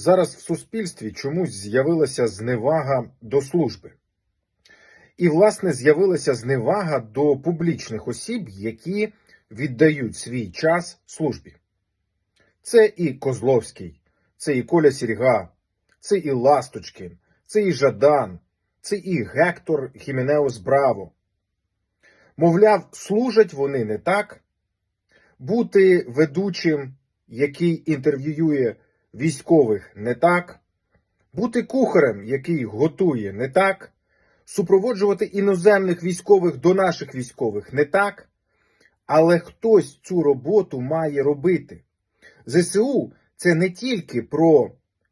Зараз в суспільстві чомусь з'явилася зневага до служби. І, власне, з'явилася зневага до публічних осіб, які віддають свій час службі. Це і Козловський, це і Коля Сірга, це і Ласточкин, це і Жадан, це і Гектор Хіменеус Браво. Мовляв, служать вони не так, бути ведучим, який інтерв'ює військових, не так, бути кухарем, який готує, не так, супроводжувати іноземних військових до наших військових, не так. Але хтось цю роботу має робити. ЗСУ це не тільки про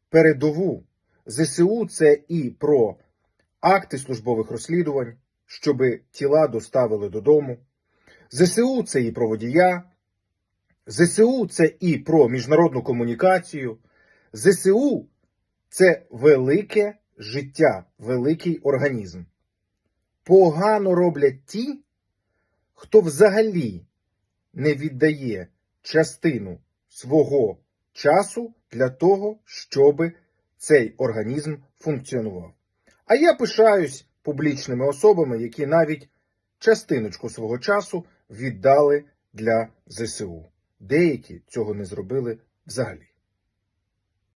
передову, ЗСУ це і про акти службових розслідувань, щоб тіла доставили додому. ЗСУ це і про водія, ЗСУ це і про міжнародну комунікацію. ЗСУ це велике життя, великий організм. Погано роблять ті, хто взагалі не віддає частину свого часу для того, щоб цей організм функціонував. А я пишаюсь публічними особами, які навіть частиночку свого часу віддали для ЗСУ. Деякі цього не зробили взагалі.